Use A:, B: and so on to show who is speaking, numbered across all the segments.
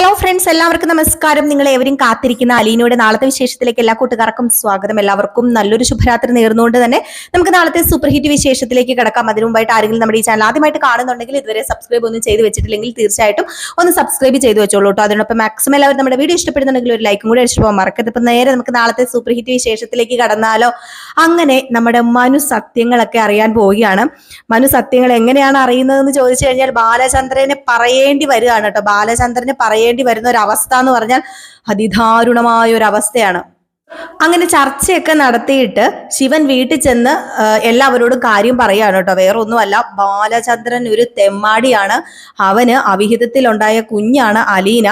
A: Hello. Friends എല്ലാവർക്കും നമസ്കാരം. നിങ്ങൾ ഏവരും കാത്തിരിക്കുന്ന അലീനയുടെ നാളത്തെ വിശേഷത്തിലേക്ക് എല്ലാ കൂട്ടുകാർക്കും സ്വാഗതം. എല്ലാവർക്കും നല്ലൊരു ശുഭരാത്രി നേർന്നുകൊണ്ട് തന്നെ നമുക്ക് നാളത്തെ സൂപ്പർ ഹിറ്റ് വിശേഷത്തിലേക്ക് കിടക്കാം. അതിനു മുമ്പായിട്ട് ആരെങ്കിലും നമ്മുടെ ഈ ചാനൽ ആദ്യമായിട്ട് കാണുന്നുണ്ടെങ്കിൽ ഇതുവരെ സബ്സ്ക്രൈബ് ഒന്നും ചെയ്ത് വെച്ചിട്ടില്ലെങ്കിൽ തീർച്ചയായിട്ടും ഒന്ന് സബ്സ്ക്രൈബ് ചെയ്ത് വെച്ചോളൂ കേട്ടോ അതിനൊപ്പം മാക്സിമം എല്ലാവരും നമ്മുടെ വീഡിയോ ഇഷ്ടപ്പെടുന്നുണ്ടെങ്കിൽ ഒരു ലൈക്കും കൂടി അടിച്ചു പോകാൻ മറക്കരുത്. ഇപ്പം നേരെ നമുക്ക് നാളത്തെ സൂപ്പർ ഹിറ്റ് വിശേഷത്തിലേക്ക് കടന്നാലോ? അങ്ങനെ നമ്മുടെ മനു സത്യങ്ങളൊക്കെ അറിയാൻ പോവുകയാണ്. മനു സത്യങ്ങൾ എങ്ങനെയാണ് അറിയുന്നതെന്ന് ചോദിച്ചു കഴിഞ്ഞാൽ ബാലചന്ദ്രനെ പറയേണ്ടി വരികയാണ് കേട്ടോ ബാലചന്ദ്രനെ പറയേണ്ടി വരുന്ന ഒരു അവസ്ഥ എന്ന് പറഞ്ഞാൽ അതിദാരുണമായ ഒരു അവസ്ഥയാണ് അങ്ങനെ ചർച്ചയൊക്കെ നടത്തിയിട്ട് ശിവൻ വീട്ടിൽ ചെന്ന് എല്ലാവരോടും കാര്യം പറയാണ് കേട്ടോ. വേറെ ഒന്നുമല്ല ബാലചന്ദ്രൻ ഒരു തെമ്മാടിയാണ്. അവന് അവിഹിതത്തിലുണ്ടായ കുഞ്ഞാണ് അലീന.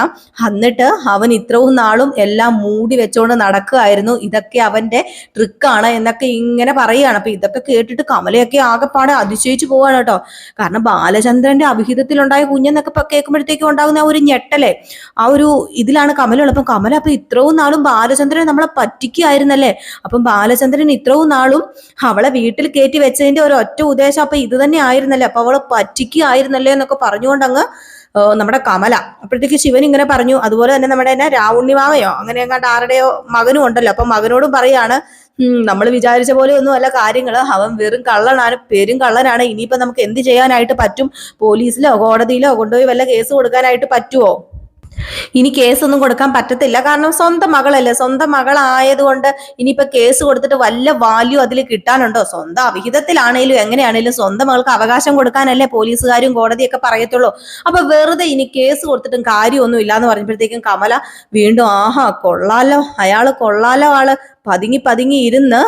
A: എന്നിട്ട് അവൻ ഇത്രവും നാളും എല്ലാം മൂടി വെച്ചോണ്ട് നടക്കുകയായിരുന്നു. ഇതൊക്കെ അവന്റെ ട്രിക്കാണ് എന്നൊക്കെ ഇങ്ങനെ പറയുകയാണ്. അപ്പൊ ഇതൊക്കെ കേട്ടിട്ട് കമലയൊക്കെ ആകെപ്പാടെ അതിശയിച്ചു പോവാണ് കേട്ടോ. കാരണം ബാലചന്ദ്രന്റെ അവിഹിതത്തിലുണ്ടായ കുഞ്ഞെന്നൊക്കെ കേൾക്കുമ്പോഴത്തേക്കും ഉണ്ടാകുന്ന ആ ഒരു ഞെട്ടലേ ആ ഒരു ഇതിലാണ് കമലുള്ളത്. അപ്പം കമല അപ്പൊ ഇത്രയും നാളും ബാലചന്ദ്രനെ നമ്മളെ പറ്റിക്കുകയായിരുന്നല്ലേ അപ്പം ബാലചന്ദ്രൻ ഇത്രയും നാളും അവളെ വീട്ടിൽ കയറ്റി വെച്ചതിന്റെ ഒരു ഒറ്റ ഉദ്ദേശം അപ്പൊ ഇത് തന്നെ ആയിരുന്നല്ലേ? അപ്പൊ അവളെ പറ്റിക്കുകയായിരുന്നല്ലേ എന്നൊക്കെ പറഞ്ഞുകൊണ്ട് അങ്ങ് നമ്മുടെ കമല. അപ്പോഴത്തേക്ക് ശിവൻ ഇങ്ങനെ പറഞ്ഞു അതുപോലെ തന്നെ നമ്മുടെ തന്നെ രാവുണ്ണിമാവയോ അങ്ങനെ എങ്ങാണ്ട് ആരുടെയോ മകനും ഉണ്ടല്ലോ. അപ്പൊ മകനോടും പറയാണ് നമ്മൾ വിചാരിച്ച പോലെ ഒന്നും അല്ല കാര്യങ്ങൾ. അവൻ വെറും കള്ളനാണ് പെരും കള്ളനാണ്. ഇനിയിപ്പോ നമുക്ക് എന്ത് ചെയ്യാനായിട്ട് പറ്റും? പോലീസിലോ കോടതിയിലോ കൊണ്ടുപോയി വല്ല കേസ് കൊടുക്കാനായിട്ട് പറ്റുമോ ഇനി കേസൊന്നും കൊടുക്കാൻ പറ്റത്തില്ല. കാരണം സ്വന്തം മകളല്ലേ? സ്വന്തം മകളായതുകൊണ്ട് ഇനിയിപ്പോ കേസ് കൊടുത്തിട്ട് വല്ല വാല്യൂ അതിൽ കിട്ടാനുണ്ടോ? സ്വന്തം അവിഹിതത്തിലാണേലും എങ്ങനെയാണേലും സ്വന്തം മകൾക്ക് അവകാശം കൊടുക്കാനല്ലേ പോലീസുകാരും കോടതിയൊക്കെ പറയത്തുള്ളൂ. അപ്പൊ വെറുതെ ഇനി കേസ് കൊടുത്തിട്ടും കാര്യമൊന്നും ഇല്ലാന്ന് പറഞ്ഞപ്പോഴത്തേക്കും കമല വീണ്ടും ആഹാ കൊള്ളാലോ. അയാൾ കൊള്ളാലോ ആൾ. പതുങ്ങി പതുങ്ങി ഇരുന്ന്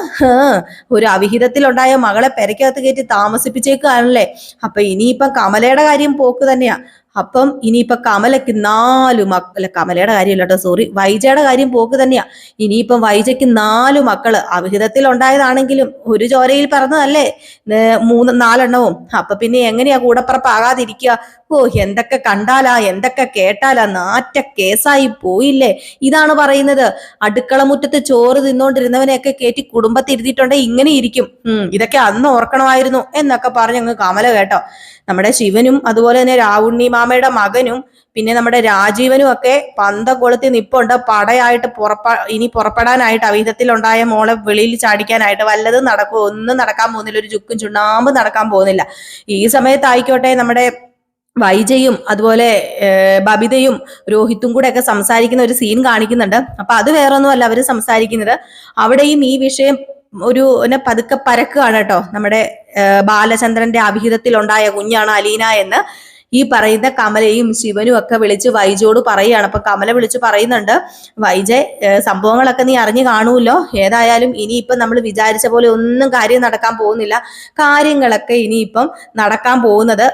A: ഒരു അവിഹിതത്തിലുണ്ടായ മകളെ പെരക്കകത്ത് കയറ്റി താമസിപ്പിച്ചേക്കുകയാണല്ലേ അപ്പൊ ഇനിയിപ്പം കമലയുടെ കാര്യം പോക്ക് തന്നെയാ. അപ്പം ഇനിയിപ്പൊ കമലയ്ക്ക് നാല് മക്ക അല്ല കമലയുടെ കാര്യമല്ല കേട്ടോ സോറി വൈജയുടെ കാര്യം പോക്ക് തന്നെയാ. ഇനിയിപ്പം വൈജയ്ക്ക് നാല് മക്കൾ. അവിഹിതത്തിൽ ഉണ്ടായതാണെങ്കിലും ഒരു ചോരയിൽ പറഞ്ഞതല്ലേ മൂന്ന് നാലെണ്ണവും. അപ്പൊ പിന്നെ എങ്ങനെയാ കൂടപ്പുറപ്പാകാതിരിക്കുക? ഓ എന്തൊക്കെ കണ്ടാലാ എന്തൊക്കെ കേട്ടാലാ നാറ്റ കേസായി പോയില്ലേ? ഇതാണ് പറയുന്നത്. അടുക്കള മുറ്റത്ത് ചോറ് തിന്നോണ്ടിരുന്നവനെയൊക്കെ കയറ്റി കുടുംബത്തിരുത്തിയിട്ടുണ്ടെ ഇങ്ങനെ ഇരിക്കും. ഇതൊക്കെ അന്ന് ഓർക്കണമായിരുന്നു എന്നൊക്കെ പറഞ്ഞ് അങ്ങ് കമല കേട്ടോ. നമ്മുടെ ശിവനും അതുപോലെ തന്നെ രാവുണ്ണി മാമയുടെ മകനും പിന്നെ നമ്മുടെ രാജീവനും ഒക്കെ പന്തകുളത്തിൽ കൊളുത്തി നിപ്പുണ്ട്. പടയായിട്ട് പുറപ്പ ഇനി പുറപ്പെടാനായിട്ട് അവിധത്തിലുണ്ടായ മോളെ വെളിയിൽ ചാടിക്കാനായിട്ട് വല്ലതും നടക്കും. ഒന്നും നടക്കാൻ പോകുന്നില്ല. ഒരു ചുക്കും ചുണ്ണാമ്പും നടക്കാൻ പോകുന്നില്ല. ഈ സമയത്തായിക്കോട്ടെ നമ്മുടെ വൈജയും അതുപോലെ ബബിതയും രോഹിത്തും കൂടെ ഒക്കെ സംസാരിക്കുന്ന ഒരു സീൻ കാണിക്കുന്നുണ്ട്. അപ്പൊ അത് വേറൊന്നുമല്ല അവർ സംസാരിക്കുന്നത്. അവിടെയും ഈ വിഷയം ഒരു എന്നെ പതുക്കെ പരക്കുകയാണ് കേട്ടോ. നമ്മുടെ ബാലചന്ദ്രന്റെ അഭിഹിതത്തിൽ ഉണ്ടായ കുഞ്ഞാണ് അലീന എന്ന്. ഈ പറയുന്ന കമലയും ശിവനും ഒക്കെ വിളിച്ച് വൈജയോട് പറയുകയാണ് അപ്പൊ കമല വിളിച്ച് പറയുന്നുണ്ട് വൈജ ഏർ, സംഭവങ്ങളൊക്കെ നീ അറിഞ്ഞു കാണുമല്ലോ. ഏതായാലും ഇനിയിപ്പം നമ്മൾ വിചാരിച്ച പോലെ ഒന്നും കാര്യം നടക്കാൻ പോകുന്നില്ല. കാര്യങ്ങളൊക്കെ ഇനിയിപ്പം നടക്കാൻ പോകുന്നത്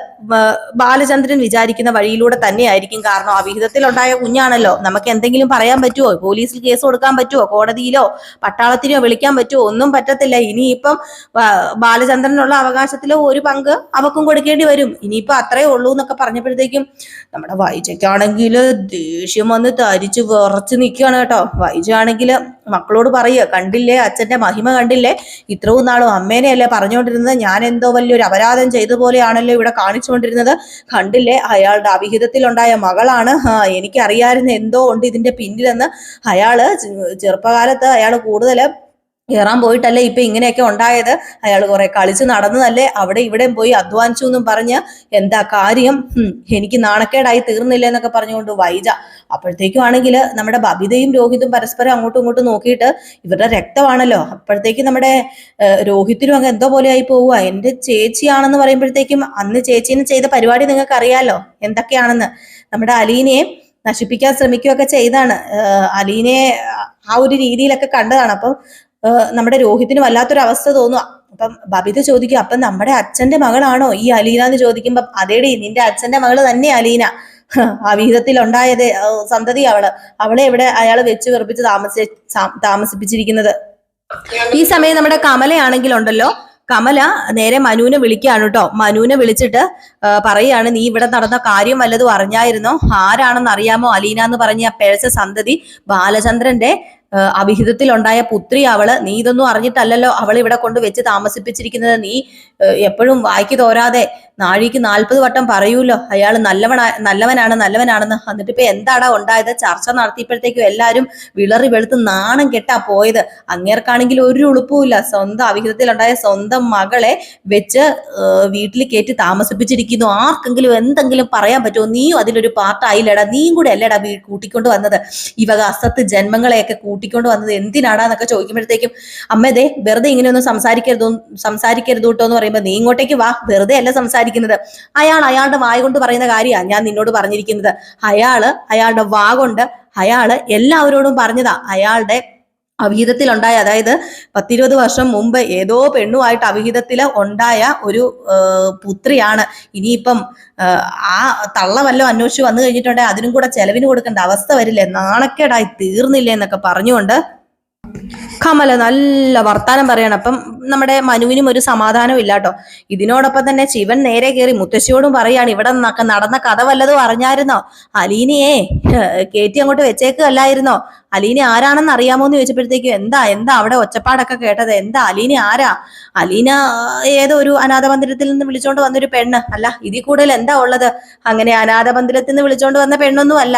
A: ബാലചന്ദ്രൻ വിചാരിക്കുന്ന വഴിയിലൂടെ തന്നെയായിരിക്കും. കാരണം അവിഹിതത്തിലുണ്ടായ കുഞ്ഞാണല്ലോ. നമുക്ക് എന്തെങ്കിലും പറയാൻ പറ്റുമോ പോലീസിൽ കേസ് കൊടുക്കാൻ പറ്റുമോ കോടതിയിലോ? പട്ടാളത്തിനോ വിളിക്കാൻ പറ്റുമോ ഒന്നും പറ്റത്തില്ല. ഇനിയിപ്പം ബാലചന്ദ്രനുള്ള അവകാശത്തിലോ ഒരു പങ്ക് അവക്കും കൊടുക്കേണ്ടി വരും. ഇനിയിപ്പോ അത്രേ ഉള്ളൂ എന്നൊക്കെ പറഞ്ഞപ്പോഴത്തേക്കും നമ്മുടെ വൈജയ്ക്കാണെങ്കിൽ ദേഷ്യം വന്ന് തരിച്ച് വിറച്ച് നിൽക്കുകയാണ് കേട്ടോ. വൈജ ആണെങ്കിൽ മക്കളോട് പറയുക കണ്ടില്ലേ അച്ഛന്റെ മഹിമ കണ്ടില്ലേ? ഇത്രയും നാളും അമ്മേനെയല്ലേ പറഞ്ഞുകൊണ്ടിരുന്നത്? ഞാൻ എന്തോ വലിയൊരു അപരാധം ചെയ്ത പോലെയാണല്ലോ ഇവിടെ കാണിച്ചുകൊണ്ടിരുന്നത്. കണ്ടില്ലേ അയാളുടെ അവിഹിതത്തിലുണ്ടായ മകളാണ്. എനിക്കറിയാമായിരുന്നു എന്തോ ഉണ്ട് ഇതിന്റെ പിന്നിലെന്ന്. അയാൾ ചെറുപ്പകാലത്ത് അയാൾ കൂടുതൽ കയറാൻ പോയിട്ടല്ലേ ഇപ്പൊ ഇങ്ങനെയൊക്കെ ഉണ്ടായത്? അയാൾ കുറെ കളിച്ച് നടന്നതല്ലേ? അവിടെ ഇവിടെ പോയി അധ്വാനിച്ചു എന്നും പറഞ്ഞ് എന്താ കാര്യം? എനിക്ക് നാണക്കേടായി തീർന്നില്ല എന്നൊക്കെ പറഞ്ഞുകൊണ്ട് വൈജ. അപ്പോഴത്തേക്കും ആണെങ്കിൽ നമ്മുടെ ബബിതയും രോഹിതും പരസ്പരം അങ്ങോട്ടും ഇങ്ങോട്ടും നോക്കിയിട്ട് ഇവരുടെ രക്തമാണല്ലോ. അപ്പോഴത്തേക്കും നമ്മുടെ രോഹിത്തിനും അങ്ങ് എന്തോ പോലെ ആയി പോവുക. എന്റെ ചേച്ചിയാണെന്ന് പറയുമ്പോഴത്തേക്കും അന്ന് ചേച്ചീനെ ചെയ്ത പരിപാടി നിങ്ങൾക്ക് അറിയാലോ എന്തൊക്കെയാണെന്ന്. നമ്മുടെ അലീനയെ നശിപ്പിക്കാൻ ശ്രമിക്കുകയൊക്കെ ചെയ്താണ്. അലീനെ ആ ഒരു രീതിയിലൊക്കെ കണ്ടതാണ്. അപ്പം നമ്മുടെ രോഹിത്തിന് വല്ലാത്തൊരു അവസ്ഥ തോന്നുക അപ്പം ബബിത ചോദിക്കും അപ്പം നമ്മുടെ അച്ഛന്റെ മകളാണോ? ഈ അലീന എന്ന് ചോദിക്കുമ്പം അതേടി നിന്റെ അച്ഛന്റെ മകൾ തന്നെ അലീന. ആ വിഹിതത്തിൽ ഉണ്ടായത് സന്തതി അവൾ. അവളെ ഇവിടെ അയാൾ വെച്ച് വെറുപ്പിച്ച് താമസി താമസിപ്പിച്ചിരിക്കുന്നത്. ഈ സമയം നമ്മുടെ കമലയാണെങ്കിലുണ്ടല്ലോ. കമല നേരെ മനുവിനെ വിളിക്കുകയാണ് കേട്ടോ മനുവിനെ വിളിച്ചിട്ട് പറയാണ് നീ ഇവിടെ നടന്ന കാര്യം വല്ലതും അറിഞ്ഞായിരുന്നോ? ആരാണെന്ന് അറിയാമോ അലീന എന്ന് പറഞ്ഞ പേഴ്സ സന്തതി? ബാലചന്ദ്രന്റെ അവിഹിതത്തിലുണ്ടായ പുത്രി അവൾ നീ ഇതൊന്നും അറിഞ്ഞിട്ടല്ലല്ലോ അവൾ ഇവിടെ കൊണ്ട് വെച്ച് താമസിപ്പിച്ചിരിക്കുന്നത്. നീ എപ്പോഴും വായിക്ക് തോരാതെ നാഴിക്ക് നാൽപ്പത് വട്ടം പറയൂല്ലോ അയാൾ നല്ലവനാ നല്ലവനാണ് നല്ലവനാണെന്ന്. എന്നിട്ട് ഇപ്പൊ എന്താടാ ഉണ്ടായത്? ചർച്ച നടത്തിയപ്പോഴത്തേക്കും എല്ലാരും വിളറി വെളുത്ത് നാണം കെട്ടാ പോയത്. അങ്ങേർക്കാണെങ്കിൽ ഒരു ഉളുപ്പുമില്ല സ്വന്തം അവിഹിതത്തിലുണ്ടായ സ്വന്തം മകളെ വെച്ച് വീട്ടിൽ കയറ്റി താമസിപ്പിച്ചിരിക്കുന്നു. ആർക്കെങ്കിലും എന്തെങ്കിലും പറയാൻ പറ്റുമോ? നീയും അതിലൊരു പാർട്ടായില്ലടാ നീയും കൂടെ അല്ലേടാ കൂട്ടിക്കൊണ്ട് വന്നത്? ഇവക വക അസത്ത് ജന്മങ്ങളെയൊക്കെ കൂട്ടിക്കൊണ്ട് വന്നത് എന്തിനാടാന്നൊക്കെ ചോദിക്കുമ്പോഴത്തേക്കും അമ്മ ദേ വെറുതെ ഇങ്ങനെയൊന്നും സംസാരിക്കരുത് സംസാരിക്കരുത് കേട്ടോ എന്ന് പറയുമ്പോൾ നീ ഇങ്ങോട്ടേക്ക് വാ വെറുതെ അല്ല സംസാരിക്കുന്നത്. അയാൾ അയാളുടെ വായ കൊണ്ട് പറയുന്ന കാര്യമാണ് ഞാൻ നിന്നോട് പറഞ്ഞിരിക്കുന്നത്. അയാൾ അയാളുടെ വാ കൊണ്ട് അയാൾ എല്ലാവരോടും പറഞ്ഞതാ. അയാളുടെ അവിഹിതത്തിലുണ്ടായ അതായത് പത്തിരുപത് വർഷം മുമ്പ് ഏതോ പെണ്ണുമായിട്ട് അവിഹിതത്തിൽ ഉണ്ടായ ഒരു പുത്രിയാണ്. ഇനിയിപ്പം ആ, തള്ള വല്ലതും അന്വേഷിച്ച് വന്നു കഴിഞ്ഞിട്ടുണ്ടെങ്കിൽ അതിനും കൂടെ ചെലവിന് കൊടുക്കേണ്ട അവസ്ഥ വരില്ലേ? നാണക്കേടായി തീർന്നില്ലേ എന്നൊക്കെ പറഞ്ഞുകൊണ്ട് കമല നല്ല വർത്താനം പറയണം. അപ്പം നമ്മുടെ മനുവിനും ഒരു സമാധാനം ഇല്ല കേട്ടോ ഇതിനോടൊപ്പം തന്നെ ശിവൻ നേരെ കയറി മുത്തശ്ശിയോടും പറയാണ് ഇവിടെ നടന്ന കഥ വല്ലതും അറിഞ്ഞായിരുന്നോ? അലീനയെ കയറ്റി അങ്ങോട്ട് വെച്ചേക്കല്ലായിരുന്നോ അലീന ആരാണെന്ന് അറിയാമോ എന്ന് ചോദിച്ചപ്പോഴത്തേക്കും എന്താ എന്താ അവിടെ ഒച്ചപ്പാടൊക്കെ കേട്ടത്? എന്താ അലീന ആരാ? അലീന ഏതോ ഒരു അനാഥ മന്ദിരത്തിൽ നിന്ന് വിളിച്ചോണ്ട് വന്നൊരു പെണ്ണ്. അല്ല ഇതിൽ കൂടുതൽ എന്താ ഉള്ളത്? അങ്ങനെ അനാഥ മന്ദിരത്തിൽ നിന്ന് വിളിച്ചോണ്ട് വന്ന പെണ്ണൊന്നും അല്ല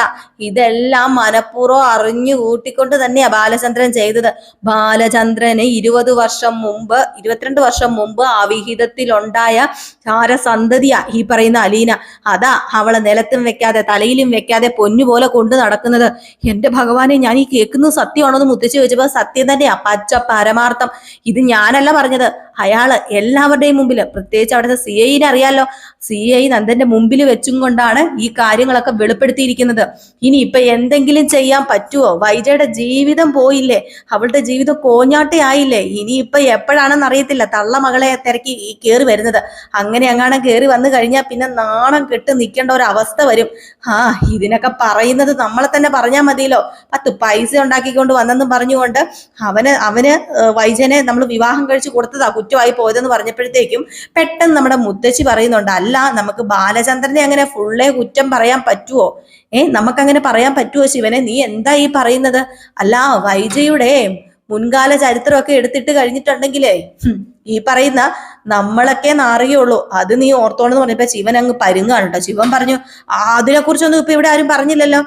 A: ഇതെല്ലാം മനഃപൂർവം അറിഞ്ഞു കൂട്ടിക്കൊണ്ട് തന്നെയാ ബാലചന്ദ്രൻ ചെയ്തത്. ബാലചന്ദ്രന് ഇരുപത് വർഷം മുമ്പ് ഇരുപത്തിരണ്ട് വർഷം മുമ്പ് അവിഹിതത്തിലുണ്ടായ ചാരസന്തതിയാ ഈ പറയുന്ന അലീന. അതാ അവളെ നിലത്തും വെക്കാതെ തലയിലും വെക്കാതെ പൊന്നുപോലെ കൊണ്ട് നടക്കുന്നത്. എന്റെ ഭഗവാനെ ഞാൻ ഈ കേൾക്കുന്നത് സത്യമാണോ എന്ന് മുത്തശ്ശി ചോദിച്ചപ്പോ സത്യം തന്നെയാ. പച്ച പരമാർത്ഥം. ഇത് ഞാനല്ല പറഞ്ഞത്. അയാൾ എല്ലാവരുടെയും മുമ്പിൽ പ്രത്യേകിച്ച് അവിടുത്തെ സി ഐനെ അറിയാലോ. സി ഐ നന്ദന്റെ മുമ്പിൽ വെച്ചും കൊണ്ടാണ് ഈ കാര്യങ്ങളൊക്കെ വെളിപ്പെടുത്തിയിരിക്കുന്നത്. ഇനി ഇപ്പൊ എന്തെങ്കിലും ചെയ്യാൻ പറ്റുമോ വൈജയുടെ ജീവിതം പോയില്ലേ? അവളുടെ ജീവിതം കോഞ്ഞാട്ടയായില്ലേ ഇനി ഇപ്പൊ എപ്പോഴാണെന്ന് അറിയത്തില്ല. തള്ള മകളെ തിരക്കി ഈ കേറി വരുന്നത്. അങ്ങനെ അങ്ങാണം കേറി വന്നു കഴിഞ്ഞാൽ പിന്നെ നാണം കെട്ട് നിൽക്കേണ്ട ഒരു അവസ്ഥ വരും. ആ ഇതിനൊക്കെ പറയുന്നത് നമ്മളെ തന്നെ പറഞ്ഞാൽ മതിയല്ലോ. പത്ത് പൈസ ഉണ്ടാക്കിക്കൊണ്ട് വന്നെന്നും പറഞ്ഞുകൊണ്ട് അവന് അവന് വൈജനെ നമ്മൾ വിവാഹം കഴിച്ച് കൊടുത്തതാ കുറ്റമായി പോയതെന്ന് പറഞ്ഞപ്പോഴത്തേക്കും പെട്ടെന്ന് നമ്മുടെ മുത്തശ്ശി പറയുന്നുണ്ട് അല്ല നമുക്ക് ബാലചന്ദ്രനെ അങ്ങനെ ഫുള്ളേ കുറ്റം പറയാൻ പറ്റുമോ ഏ നമുക്കങ്ങനെ പറയാൻ പറ്റുമോ ശിവനെ? നീ എന്താ ഈ പറയുന്നത്? അല്ല വൈജയുടെ മുൻകാല ചരിത്രമൊക്കെ എടുത്തിട്ട് കഴിഞ്ഞിട്ടുണ്ടെങ്കിലേ ഈ പറയുന്ന നമ്മളൊക്കെ നാറുകയുള്ളൂ. അത് നീ ഓർത്തോണെന്ന് പറഞ്ഞപ്പോ ശിവൻ അങ്ങ് പരുങ്ങാണ് ശിവൻ പറഞ്ഞു അതിനെ കുറിച്ചൊന്നും ഇപ്പൊ ഇവിടെ ആരും പറഞ്ഞില്ലല്ലോ.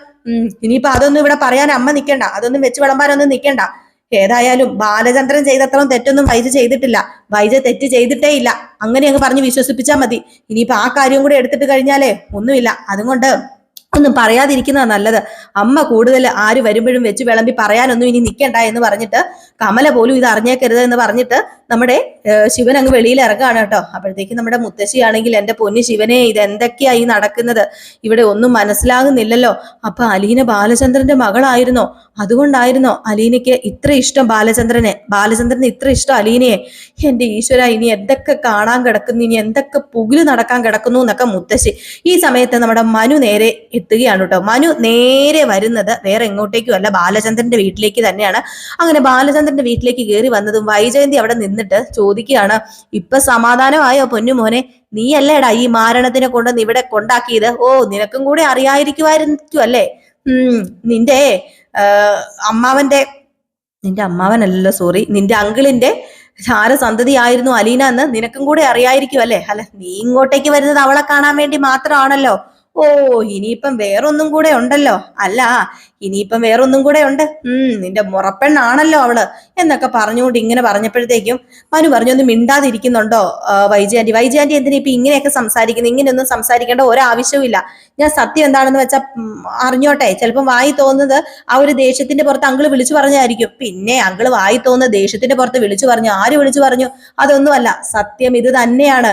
A: ഇനിയിപ്പൊ അതൊന്നും ഇവിടെ പറയാൻ അമ്മ നിക്കണ്ട. അതൊന്നും വെച്ച് വിളമ്പാനൊന്നും നിക്കണ്ട. ഏതായാലും ബാലചന്ദ്രൻ ചെയ്തത്രയും തെറ്റൊന്നും വൈജ ചെയ്തിട്ടില്ല. വൈജ തെറ്റ് ചെയ്തിട്ടേ ഇല്ല അങ്ങനെ അങ്ങ് പറഞ്ഞ് വിശ്വസിപ്പിച്ചാൽ മതി. ഇനിയിപ്പോ ആ കാര്യം കൂടെ എടുത്തിട്ട് കഴിഞ്ഞാലേ ഒന്നുമില്ല. അതുകൊണ്ട് ഒന്നും പറയാതിരിക്കുന്നതാ നല്ലത്. അമ്മ കൂടുതൽ ആര് വരുമ്പോഴും വെച്ച് വിളമ്പി പറയാനൊന്നും ഇനി നിൽക്കണ്ട എന്ന് പറഞ്ഞിട്ട് കമല പോലും ഇത് അറിഞ്ഞേക്കരുത് എന്ന് പറഞ്ഞിട്ട് നമ്മുടെ ശിവൻ അങ്ങ് വെളിയിൽ ഇറങ്ങുകയാണ് കേട്ടോ. അപ്പോഴത്തേക്കും നമ്മുടെ മുത്തശ്ശിയാണെങ്കിൽ എന്റെ പൊന്നി ശിവനെ ഇത് എന്തൊക്കെയാ ഈ നടക്കുന്നത്? ഇവിടെ ഒന്നും മനസ്സിലാകുന്നില്ലല്ലോ. അപ്പൊ അലീന ബാലചന്ദ്രന്റെ മകളായിരുന്നോ? അതുകൊണ്ടായിരുന്നോ അലീനയ്ക്ക് ഇത്ര ഇഷ്ടം ബാലചന്ദ്രനെ? ബാലചന്ദ്രന് ഇത്ര ഇഷ്ടം അലീനയെ? എന്റെ ഈശ്വര ഇനി എന്തൊക്കെ കാണാൻ കിടക്കുന്നു? ഇനി എന്തൊക്കെ പുകിൽ നടക്കാൻ കിടക്കുന്നു എന്നൊക്കെ മുത്തശ്ശി. ഈ സമയത്ത് നമ്മുടെ മനു നേരെ എത്തുകയാണ് കേട്ടോ. മനു നേരെ വരുന്നത് വേറെ എങ്ങോട്ടേക്കും അല്ല ബാലചന്ദ്രന്റെ വീട്ടിലേക്ക് തന്നെയാണ്. അങ്ങനെ ബാലചന്ദ്രന്റെ വീട്ടിലേക്ക് കയറി വന്നതും വൈജയന്തി അവിടെ നിന്നിട്ട് ചോദിക്കുകയാണ് ഇപ്പൊ സമാധാനമായോ പൊന്നുമോനെ നീയല്ലേടാ ഈ മാരണത്തിനെ കൊണ്ട് ഇവിടെ കൊണ്ടാക്കിയത്? ഓ നിനക്കും കൂടെ അറിയായിരിക്കുമായിരിക്കും അല്ലേ? ഉം നിന്റെ അമ്മാവന്റെ നിന്റെ അമ്മാവനല്ലല്ലോ സോറി നിന്റെ അങ്കിളിന്റെ ആയിരുന്നു അലീന എന്ന് നിനക്കും കൂടെ അറിയായിരിക്കും അല്ലേ? അല്ല നീ ഇങ്ങോട്ടേക്ക് വരുന്നത് അവളെ കാണാൻ വേണ്ടി മാത്രമാണല്ലോ. ഓ ഇനിയിപ്പം വേറൊന്നും കൂടെ ഉണ്ടല്ലോ. അല്ല ഇനിയിപ്പം വേറൊന്നും കൂടെ ഉണ്ട്. ഉം നിന്റെ മുറപ്പെണ്ണാണല്ലോ അവൾ എന്നൊക്കെ പറഞ്ഞുകൊണ്ട് ഇങ്ങനെ പറഞ്ഞപ്പോഴത്തേക്കും മനു പറഞ്ഞു ഒന്ന് മിണ്ടാതിരിക്കുന്നുണ്ടോ വൈജയാന്റി വൈജയാന്റി എന്തിനാ ഇപ്പൊ ഇങ്ങനെയൊക്കെ സംസാരിക്കുന്നത് ഇങ്ങനെയൊന്നും സംസാരിക്കേണ്ട ഒരാവശ്യവും ഇല്ല. ഞാൻ സത്യം എന്താണെന്ന് വെച്ചാൽ അറിഞ്ഞോട്ടെ. ചിലപ്പം വായി തോന്നുന്നത് ആ ഒരു ദേഷ്യത്തിന്റെ പുറത്ത് അങ്കിൾ വിളിച്ചു പറഞ്ഞായിരിക്കും. പിന്നെ അങ്കിൾ വായി തോന്നുന്ന ദേഷ്യത്തിന്റെ പുറത്ത് വിളിച്ചു പറഞ്ഞു. ആര് വിളിച്ചു പറഞ്ഞു? അതൊന്നുമല്ല. സത്യം ഇത് തന്നെയാണ്.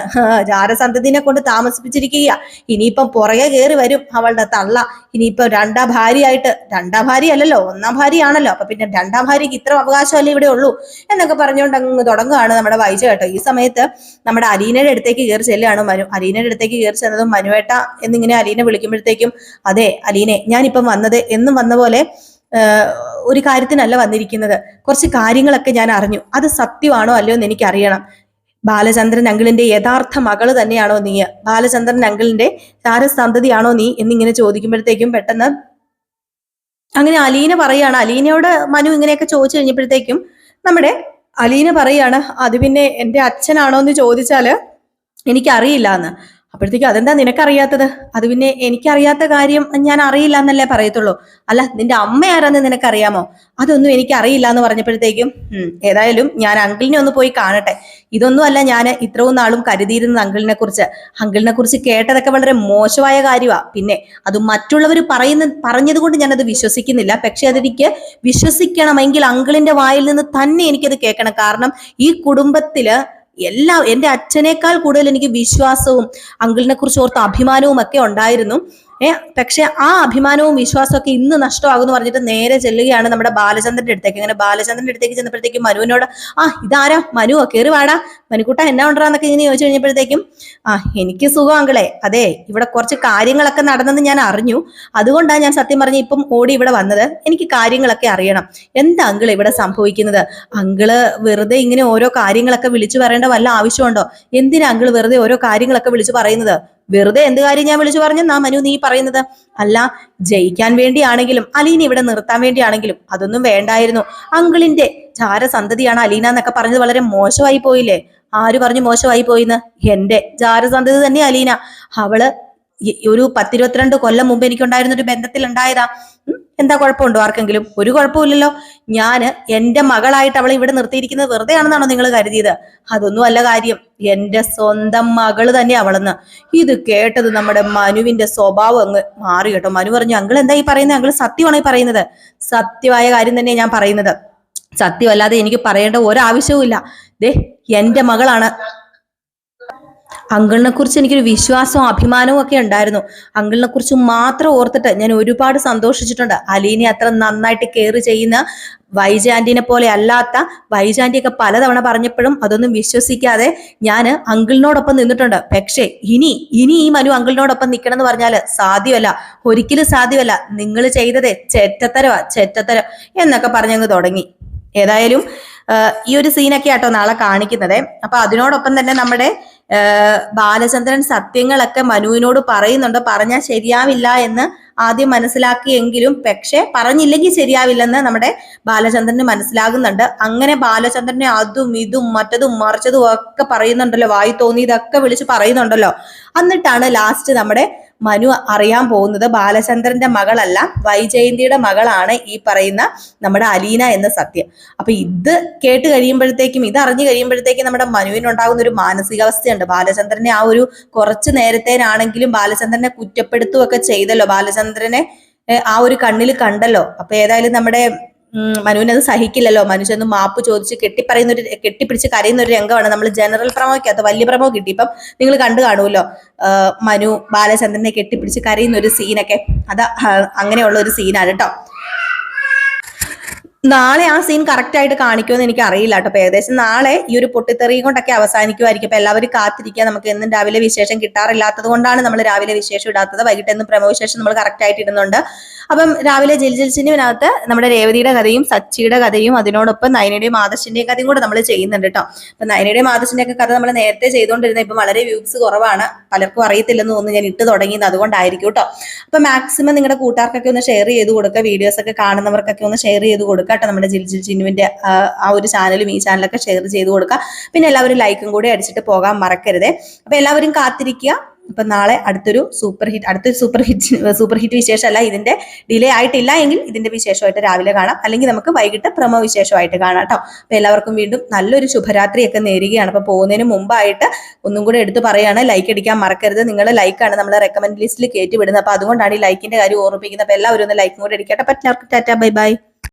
A: ജാരസന്തതിനെ കൊണ്ട് താമസിപ്പിച്ചിരിക്കുക ഇനിയിപ്പം പുറകെ കയറി വരും അവളുടെ തള്ള. ഇനിയിപ്പം രണ്ടാം ഭാര്യയായിട്ട് രണ്ടാം ഭാര്യ അല്ലല്ലോ ഒന്നാം ഭാര്യയാണല്ലോ. അപ്പൊ പിന്നെ രണ്ടാം ഭാര്യക്ക് ഇത്ര അവകാശമല്ലേ ഇവിടെ ഉള്ളൂ? എന്നൊക്കെ പറഞ്ഞുകൊണ്ട് അങ്ങ് തുടങ്ങുകയാണ് നമ്മുടെ വൈജ കേട്ടോ. ഈ സമയത്ത് നമ്മുടെ അലീനയുടെ അടുത്തേക്ക് കയറി ചെല്ലുകയാണ് മനു. അലീനയുടെ അടുത്തേക്ക് കയറി ചെന്നതും മനുവേട്ട എന്നിങ്ങനെ അലീനെ വിളിക്കുമ്പോഴത്തേക്കും അതെ അലീനെ ഞാനിപ്പം വന്നത് എന്നും വന്ന പോലെ ഒരു കാര്യത്തിനല്ല വന്നിരിക്കുന്നത്. കുറച്ച് കാര്യങ്ങളൊക്കെ ഞാൻ അറിഞ്ഞു. അത് സത്യമാണോ അല്ലയോ എന്ന് എനിക്കറിയണം. ബാലചന്ദ്രൻ അങ്കിളിന്റെ യഥാർത്ഥ മകൾ തന്നെയാണോ നീ? ബാലചന്ദ്രൻ അങ്കിളിന്റെ താരസന്തതിയാണോ നീ? എന്നിങ്ങനെ ചോദിക്കുമ്പോഴത്തേക്കും പെട്ടെന്ന് അങ്ങനെ അലീന പറയാണ് അലീനയോട് മനു ഇങ്ങനെയൊക്കെ ചോദിച്ചു കഴിഞ്ഞപ്പോഴത്തേക്കും നമ്മുടെ അലീന പറയാണ് അത് പിന്നെ എന്റെ അച്ഛനാണോ എന്ന് ചോദിച്ചാൽ എനിക്കറിയില്ല എന്ന് അപ്പോഴത്തേക്കും അതെന്താ നിനക്കറിയാത്തത്? അത് പിന്നെ എനിക്കറിയാത്ത കാര്യം ഞാൻ അറിയില്ല എന്നല്ലേ പറയത്തുള്ളൂ. അല്ല നിന്റെ അമ്മ ആരാന്ന് നിനക്കറിയാമോ? അതൊന്നും എനിക്കറിയില്ല എന്ന് പറഞ്ഞപ്പോഴത്തേക്കും ഏതായാലും ഞാൻ അങ്കിളിനെ ഒന്ന് പോയി കാണട്ടെ. ഇതൊന്നും അല്ല ഞാൻ ഇത്രയും നാളും കരുതിയിരുന്നത് അങ്കിളിനെ കുറിച്ച്. അങ്കിളിനെ കുറിച്ച് കേട്ടതൊക്കെ വളരെ മോശമായ കാര്യമാ. പിന്നെ അത് മറ്റുള്ളവർ പറയുന്ന പറഞ്ഞത് കൊണ്ട് ഞാനത് വിശ്വസിക്കുന്നില്ല. പക്ഷെ അതെനിക്ക് വിശ്വസിക്കണമെങ്കിൽ അങ്കിളിന്റെ വായിൽ നിന്ന് തന്നെ എനിക്കത് കേൾക്കണം. കാരണം ഈ കുടുംബത്തിൽ എല്ലാ എന്റെ അച്ഛനേക്കാൾ കൂടുതൽ എനിക്ക് വിശ്വാസവും അങ്കിളിനെ കുറിച്ച് ഓർത്ത അഭിമാനവും ഒക്കെ ഉണ്ടായിരുന്നു. ഏ പക്ഷെ ആ അഭിമാനവും വിശ്വാസവും ഒക്കെ ഇന്ന് നഷ്ടമാകുമെന്ന് പറഞ്ഞിട്ട് നേരെ ചെല്ലുകയാണ് നമ്മുടെ ബാലചന്ദ്രന്റെ അടുത്തേക്ക്. അങ്ങനെ ബാലചന്ദ്രന്റെ അടുത്തേക്ക് ചെന്നപ്പോഴത്തേക്കും മനുവിനോട് ആ ഇതാരാ? മനുവോ കയറി വാടാ. മനുക്കുട്ട എന്നാ ഉണ്ടാന്നൊക്കെ ഇങ്ങനെ ചോദിച്ചു കഴിഞ്ഞപ്പോഴത്തേക്കും ആ എനിക്ക് സുഖം അതെ ഇവിടെ കുറച്ച് കാര്യങ്ങളൊക്കെ നടന്നെന്ന് ഞാൻ അറിഞ്ഞു. അതുകൊണ്ടാണ് ഞാൻ സത്യം പറഞ്ഞ ഇപ്പം ഓടി ഇവിടെ വന്നത്. എനിക്ക് കാര്യങ്ങളൊക്കെ അറിയണം. എന്താ അങ്കിൾ ഇവിടെ സംഭവിക്കുന്നത്? അങ്കിൾ വെറുതെ ഇങ്ങനെ ഓരോ കാര്യങ്ങളൊക്കെ വിളിച്ചു പറയേണ്ട വല്ല ആവശ്യമുണ്ടോ? എന്തിനാ അങ്കിൾ വെറുതെ ഓരോ കാര്യങ്ങളൊക്കെ വിളിച്ചു പറയുന്നത്? വെറുതെ എന്ത് കാര്യം ഞാൻ വിളിച്ചു പറഞ്ഞു? നാ മനു നീ പറയുന്നത് അല്ല ജയിക്കാൻ വേണ്ടിയാണെങ്കിലും അലീന ഇവിടെ നിർത്താൻ വേണ്ടിയാണെങ്കിലും അതൊന്നും വേണ്ടായിരുന്നു. അങ്കിളിന്റെ ചാരസന്തതിയാണ് അലീന എന്നൊക്കെ പറഞ്ഞത് വളരെ മോശമായി പോയില്ലേ? ആര് പറഞ്ഞു മോശമായി പോയിന്ന്? എന്റെ ജാരസന്തതി തന്നെ അലീന. അവൾ ഒരു പത്തിരുപത്തിരണ്ട് കൊല്ലം മുമ്പ് എനിക്കുണ്ടായിരുന്ന ഒരു ബന്ധത്തിൽ ഉണ്ടായതാ എന്താ കുഴപ്പമുണ്ടോ ആർക്കെങ്കിലും? ഒരു കുഴപ്പമില്ലല്ലോ ഞാൻ എന്റെ മകളായിട്ട് അവളെ ഇവിടെ നിർത്തിയിരിക്കുന്നത് വെറുതെ ആണെന്നാണോ നിങ്ങൾ കരുതിയത്? അതൊന്നും അല്ല കാര്യം. എന്റെ സ്വന്തം മകൾ തന്നെ അവളെന്ന്. ഇത് കേട്ടത് നമ്മുടെ മനുവിന്റെ സ്വഭാവം അങ്ങ് മാറി കേട്ടോ. മനു പറഞ്ഞു അങ്കിൾ എന്താ ഈ പറയുന്നത്? അങ്കിൾ സത്യമാണ് ഈ പറയുന്നത്? സത്യമായ കാര്യം തന്നെ ഞാൻ പറയുന്നത്. സത്യമല്ലാതെ എനിക്ക് പറയേണ്ട ഒരാവശ്യവും ഇല്ല ദേ എന്റെ മകളാണ്. അങ്കിളിനെ കുറിച്ച് എനിക്കൊരു വിശ്വാസവും അഭിമാനവും ഒക്കെ ഉണ്ടായിരുന്നു. അങ്കിളിനെ കുറിച്ച് മാത്രം ഓർത്തിട്ട് ഞാൻ ഒരുപാട് സന്തോഷിച്ചിട്ടുണ്ട്. അലീനെ അത്ര നന്നായിട്ട് കെയർ ചെയ്യുന്ന വൈജാന്റിനെ പോലെ അല്ലാത്ത വൈജാന്റി ഒക്കെ പലതവണ പറഞ്ഞപ്പോഴും അതൊന്നും വിശ്വസിക്കാതെ ഞാൻ അങ്കിളിനോടൊപ്പം നിന്നിട്ടുണ്ട്. പക്ഷേ ഇനി ഇനി ഈ മനു അങ്കിളിനോടൊപ്പം നിൽക്കണം എന്ന് പറഞ്ഞാൽ സാധ്യമല്ല. ഒരിക്കലും സാധ്യമല്ല. നിങ്ങൾ ചെയ്തതേ ചെറ്റത്തരവാ ചെറ്റത്തരം എന്നൊക്കെ പറഞ്ഞങ്ങ് തുടങ്ങി. ഏതായാലും ഈ ഒരു സീനൊക്കെ ആട്ടോ നാളെ കാണിക്കുന്നത്. അപ്പൊ അതിനോടൊപ്പം തന്നെ നമ്മുടെ ബാലചന്ദ്രൻ സത്യങ്ങളൊക്കെ മനുവിനോട് പറയുന്നുണ്ട്. പറഞ്ഞാൽ ശരിയാവില്ല എന്ന് ആദ്യം മനസ്സിലാക്കിയെങ്കിലും പക്ഷെ പറഞ്ഞില്ലെങ്കിൽ ശരിയാവില്ലെന്ന് നമ്മുടെ ബാലചന്ദ്രന് മനസ്സിലാകുന്നുണ്ട്. അങ്ങനെ ബാലചന്ദ്രനെ അതും ഇതും മറ്റതും മറിച്ചതും ഒക്കെ പറയുന്നുണ്ടല്ലോ. വായി തോന്നിയതൊക്കെ വിളിച്ച് പറയുന്നുണ്ടല്ലോ. എന്നിട്ടാണ് ലാസ്റ്റ് നമ്മുടെ മനു അറിയാൻ പോകുന്നത് ബാലചന്ദ്രന്റെ മകളല്ല. വൈജയന്തിയുടെ മകളാണ് ഈ പറയുന്ന നമ്മുടെ അലീന എന്ന സത്യം. അപ്പൊ ഇത് കേട്ട് കഴിയുമ്പോഴത്തേക്കും ഇത് അറിഞ്ഞു കഴിയുമ്പോഴത്തേക്കും നമ്മുടെ മനുവിനുണ്ടാകുന്ന ഒരു മാനസികാവസ്ഥയുണ്ട്. ബാലചന്ദ്രനെ ആ ഒരു കുറച്ചു നേരത്തേനാണെങ്കിലും ബാലചന്ദ്രനെ കുറ്റപ്പെടുത്തുകയൊക്കെ ചെയ്തല്ലോ. ബാലചന്ദ്രനെ ആ ഒരു കണ്ണിൽ കണ്ടല്ലോ. അപ്പൊ ഏതായാലും നമ്മുടെ മനുവിന് അത് സഹിക്കില്ലല്ലോ. മനുഷ്യന്ന് മാപ്പ് ചോദിച്ച് കെട്ടിപ്പറയുന്ന ഒരു കെട്ടിപ്പിടിച്ച് കരയുന്ന ഒരു രംഗമാണ്. നമ്മൾ ജനറൽ പ്രമോക്കകത്ത് വലിയ പ്രമോ കിട്ടി. ഇപ്പം നിങ്ങൾ കണ്ടു കാണുമല്ലോ. മനു ബാലചന്ദ്രനെ കെട്ടിപ്പിടിച്ച് കരയുന്ന ഒരു സീനൊക്കെ അത് അങ്ങനെയുള്ള ഒരു സീനാണ് കേട്ടോ നാളെ ആ സീൻ കറക്റ്റ് ആയിട്ട് കാണിക്കുമെന്ന് എനിക്ക് അറിയില്ല കേട്ടോ. അപ്പൊ ഏകദേശം നാളെ ഈ ഒരു പൊട്ടിത്തെറിയും കൊണ്ടൊക്കെ അവസാനിക്കുമായിരിക്കും അപ്പൊ എല്ലാവരും കാത്തിരിക്കുക. നമുക്ക് എന്നും രാവിലെ വിശേഷം കിട്ടാറില്ലാത്തത് കൊണ്ടാണ് നമ്മൾ രാവിലെ വിശേഷം ഇടാത്തത്. വൈകിട്ട് എന്നും പ്രമോ വിശേഷം നമ്മൾ കറക്റ്റ് ആയിട്ട് ഇടുന്നുണ്ട്. അപ്പം രാവിലെ ജിൽജിൽ ജിൽ നമ്മുടെ രേവതിയുടെ കഥയും സച്ചിയുടെ കഥയും അതിനോടൊപ്പം നയനയുടെയും ആദർശിന്റെയും കഥയും കൂടെ നമ്മൾ ചെയ്യുന്നുണ്ട് കേട്ടോ. അപ്പൊ നയനയുടെയും ആദർശിന്റെ കഥ നമ്മൾ നേരത്തെ ചെയ്തുകൊണ്ടിരുന്ന ഇപ്പം വളരെ വ്യൂസ് കുറവാണ്. പലർക്കും അറിയത്തില്ലെന്ന് തോന്നുന്നു ഞാൻ ഇട്ട് തുടങ്ങിയത് അതുകൊണ്ടായിരിക്കും കേട്ടോ. അപ്പൊ മാക്സിമം നിങ്ങളുടെ കൂട്ടുകാർക്കൊക്കെ ഒന്ന് ഷെയർ ചെയ്ത് കൊടുക്കുക. വീഡിയോസ് ഒക്കെ കാണുന്നവർക്കൊക്കെ ഒന്ന് ഷെയർ ചെയ്ത് കൊടുക്കുക. കേട്ടോ നമ്മുടെ ജിൽ ജിൽ ചിന്നുവിന്റെ ആ, ഒരു ചാനലും ഈ ചാനലൊക്കെ ഷെയർ ചെയ്ത് കൊടുക്കുക പിന്നെ എല്ലാവരും ലൈക്കും കൂടി അടിച്ചിട്ട് പോകാൻ മറക്കരുത്. അപ്പോൾ എല്ലാവരും കാത്തിരിക്കുക. അപ്പൊ നാളെ അടുത്തൊരു സൂപ്പർ ഹിറ്റ് അടുത്തൊരു സൂപ്പർ ഹിറ്റ് സൂപ്പർ ഹിറ്റ് വിശേഷമല്ല ഇതിന്റെ ഡിലേ ആയിട്ടില്ല എങ്കിൽ ഇതിന്റെ വിശേഷമായിട്ട് രാവിലെ കാണാം. അല്ലെങ്കിൽ നമുക്ക് വൈകിട്ട് പ്രമോ വിശേഷമായിട്ട് കാണാം കേട്ടോ. അപ്പൊ എല്ലാവർക്കും വീണ്ടും നല്ലൊരു ശുഭരാത്രിയൊക്കെ നേരുകയാണ്. അപ്പൊ പോകുന്നതിന് മുമ്പായിട്ട് ഒന്നും കൂടെ എടുത്തു പറയാണ് ലൈക്ക് അടിക്കാൻ മറക്കരുത്. നിങ്ങൾ ലൈക്കാണ് നമ്മളെ റെക്കമെൻഡ് ലിസ്റ്റിൽ കയറ്റി വിടുന്നത്. അപ്പൊ അതുകൊണ്ടാണ് ഈ ലൈക്കിന്റെ കാര്യം ഓർമ്മിപ്പിക്കുന്നത്. അപ്പൊ എല്ലാവരും ഒന്ന് ലൈക്കും കൂടെ അടിക്കട്ടെ. പറ്റുന്നവർക്ക് ടാറ്റ ബൈ ബൈ.